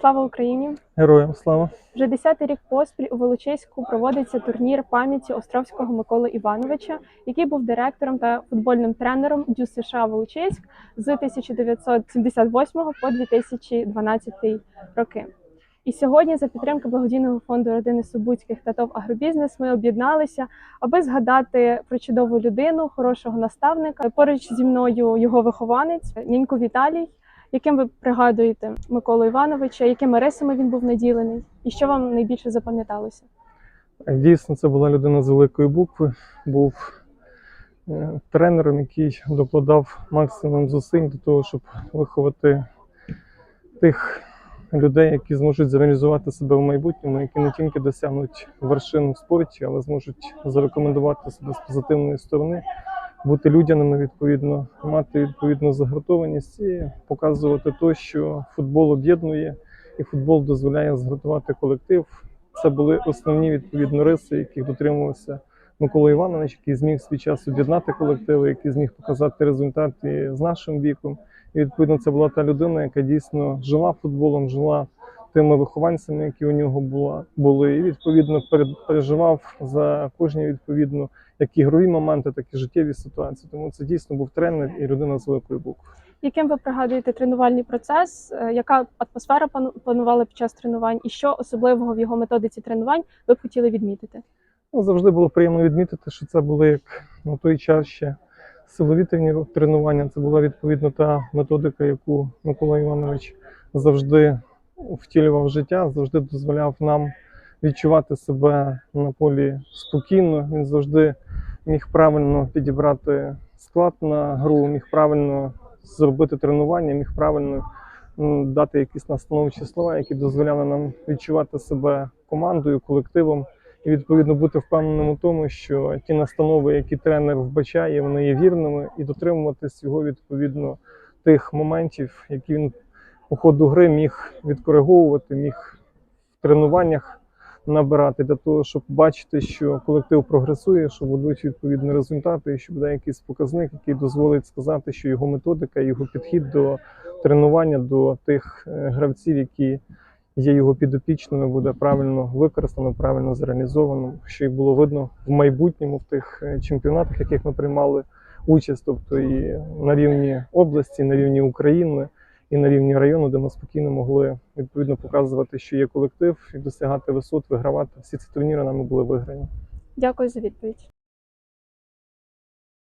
Слава Україні! Героям слава! Вже десятий рік поспіль у Волочиську проводиться турнір пам'яті Островського Миколи Івановича, який був директором та футбольним тренером Дю США Волочиськ з 1978 по 2012 роки. І сьогодні, за підтримки благодійного фонду родини Субуцьких та ТОВ Агробізнес, ми об'єдналися, аби згадати про чудову людину, хорошого наставника. Поруч зі мною його вихованець, нянько Віталій. Яким ви пригадуєте Миколу Івановича, якими рисами він був наділений, і що вам найбільше запам'яталося? Дійсно, це була людина з великої букви, був е, тренером, який докладав максимум зусиль до того, щоб виховати тих людей, які зможуть зреалізувати себе в майбутньому, які не тільки досягнуть вершин в спорті, але зможуть зарекомендувати себе з позитивної сторони, бути людяними відповідно, мати відповідну загартованість і показувати те, що футбол об'єднує, і футбол дозволяє згуртувати колектив. Це були основні відповідно риси, яких дотримувався Микола Іванович, який зміг свій час об'єднати колективи, який зміг показати результати з нашим віком. І відповідно це була та людина, яка дійсно жила футболом, жила тими вихованцями, які у нього була, були, і відповідно переживав за кожні відповідно як ігрові моменти, так і життєві ситуації. Тому це дійсно був тренер і людина з великої букви. Яким ви пригадуєте тренувальний процес? Е, Яка атмосфера панувала під час тренувань, і що особливого в його методиці тренувань ви б хотіли відмітити? Ну, завжди було приємно відмітити, що це були як на той час ще силові тренування. Це була відповідно та методика, яку Микола Іванович завжди втілював життя, завжди дозволяв нам відчувати себе на полі спокійно. Він завжди міг правильно підібрати склад на гру, міг правильно зробити тренування, міг правильно дати якісь настановчі слова, які дозволяли нам відчувати себе командою, колективом і відповідно бути впевненим у тому, що ті настанови, які тренер вбачає, вони є вірними, і дотримуватись його відповідно тих моментів, які він по ходу гри міг відкориговувати, міг в тренуваннях набирати для того, щоб бачити, що колектив прогресує, що будуть відповідні результати, і що буде якийсь показник, який дозволить сказати, що його методика, його підхід до тренування до тих е, гравців, які є його підопічними, буде правильно використано, правильно зреалізовано, що й було видно в майбутньому в тих е, чемпіонатах, яких ми приймали участь, тобто і на рівні області, на рівні України, і на рівні району, де ми спокійно могли відповідно показувати, що є колектив, і досягати висот, вигравати. Всі ці турніри нами були виграні. Дякую за відповідь.